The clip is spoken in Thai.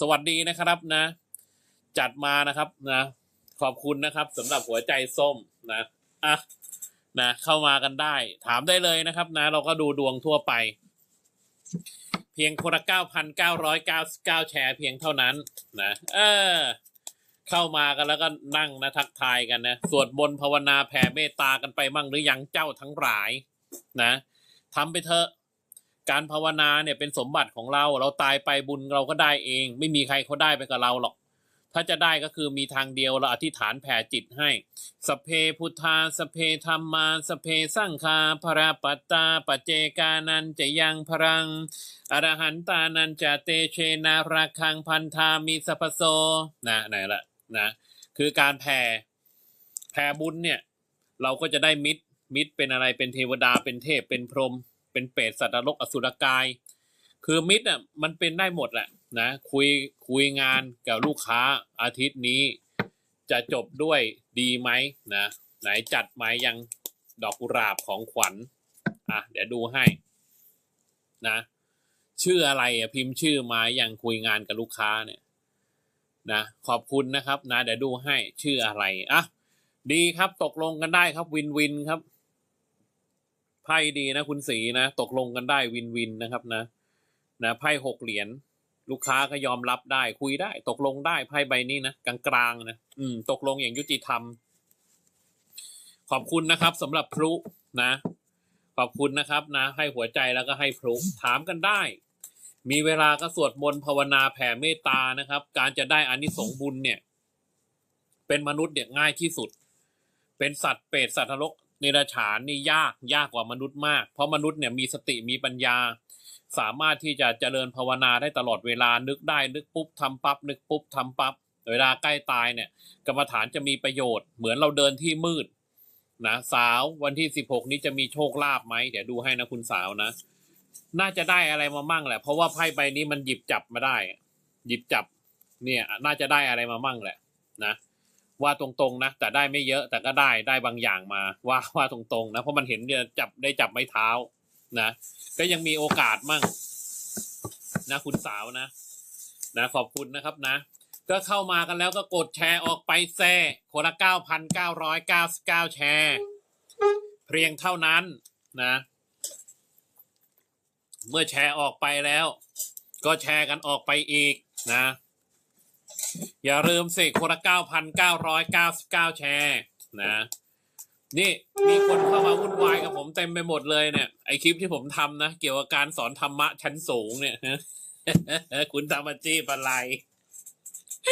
สวัสดีนะครับนะ จัดมานะครับนะ ขอบคุณนะครับสำหรับหัวใจส้มนะอะนะเข้ามากันได้ ถามได้เลยนะครับ นะ เราก็ดูดวงทั่วไป เพียงคนละเก้าพันเก้าร้อยเก้าเก้าแชร์เพียงเท่านั้นนะเออ เข้ามากันแล้วก็นั่งนะทักทายกันนะสวดมนต์ภาวนาแผ่เมตตากันไปมั่งหรือยังเจ้าทั้งหลาย นะทำไปเถอะ การภาวนาเนี่ยเป็นสมบัติของเรา เราตายไปบุญเราก็ได้เอง ไม่มีใครเขาได้ไปกับเราหรอก ถ้าจะได้ก็คือมีทางเดียวเราอธิษฐานแผ่จิตให้สเพพุทธาสเพธรรมาสเพสังฆาพระปัตตาปเจกานันจะยังพรังอรหันตานันจะเตเชนาราคังพันธามีสัพพโซนะไหนละนะคือการแผ่แผ่บุญเนี่ย เราก็จะได้มิตรมิตรเป็นอะไรเป็นเทวดาเป็นเทพเป็นพรหม เป็นเปรตสัตว์นรกอสุรกาย คือมิตรอะมันเป็นได้หมดแหละนะคุยคุยงานกับลูกค้าอาทิตย์นี้ จะจบด้วยดีไหมนะไหนจัดไหมยังดอกกุหลาบของขวัญอะเดี๋ยวดูให้นะชื่ออะไรอะพิมพ์ชื่อมายังคุยงานกับลูกค้าเนี่ยนะขอบคุณนะครับนะเดี๋ยวดูให้ชื่ออะไรอะดีครับตกลงกันได้ครับวินวินครับ ไพ่ดีนะคุณสีนะ ตกลงกันได้วินวินนะครับนะ นะไพ่หกเหรียญลูกค้าก็ยอมรับได้คุยได้ ตกลงได้ไพ่ใบนี้นะกลางๆนะอืม ตกลงอย่างยุติธรรม ขอบคุณนะครับสำหรับพลุนะ ขอบคุณนะครับ นะ ให้หัวใจแล้วก็ให้พลุถามกันได้ มีเวลาก็สวดมนต์ภาวนาแผ่เมตตานะครับ การจะได้อานิสงส์บุญเนี่ย เป็นมนุษย์เนี่ยง่ายที่สุด เป็นสัตว์เปรตสัตว์นรก นรฉานนี่ยากยากกว่ามนุษย์มาก เพราะมนุษย์เนี่ยมีสติมีปัญญา สามารถที่จะเจริญภาวนาได้ตลอดเวลานึกได้นึกปุ๊บทำปั๊บนึกปุ๊บทำปั๊บเวลาใกล้ตายเนี่ย กรรมฐานจะมีประโยชน์เหมือนเราเดินที่มืดนะสาววันที่สิบหกนี้จะมีโชคลาภไหมเดี๋ยวดูให้นะคุณสาวนะ น่าจะได้อะไรมามั่งแหละ เพราะว่าไพ่ใบนี้มันหยิบจับมาได้ หยิบจับ เนี่ย น่าจะได้อะไรมามั่งแหละ นะ ว่าตรงๆนะแต่ได้ไม่เยอะแต่ก็ได้ได้บางอย่างมาว่าว่าตรงๆนะเพราะมันเห็นเนี่ยจับได้จับไม้เท้านะก็ยังมีโอกาสมั่งนะคุณสาวนะนะขอบคุณนะครับนะ ก็เข้ามากันแล้วก็กดแชร์ออกไปแซ่คนละเก้าพันเก้าร้อยเก้าสิบเก้าแชร์เพียงเท่านั้นนะ เมื่อแชร์ออกไปแล้ว ก็แชร์กันออกไปอีกนะ อย่าลืมสิคนละเก้าพันเก้าร้อยเก้าสิบเก้าแชร์นะ นี่มีคนเข้ามาวุ่นวายกับผมเต็มไปหมดเลยเนี่ยไอคลิปที่ผมทำนะ เกี่ยวกับการสอนธรรมะชั้นสูงเนี่ยคุณทำอาชีพอะไร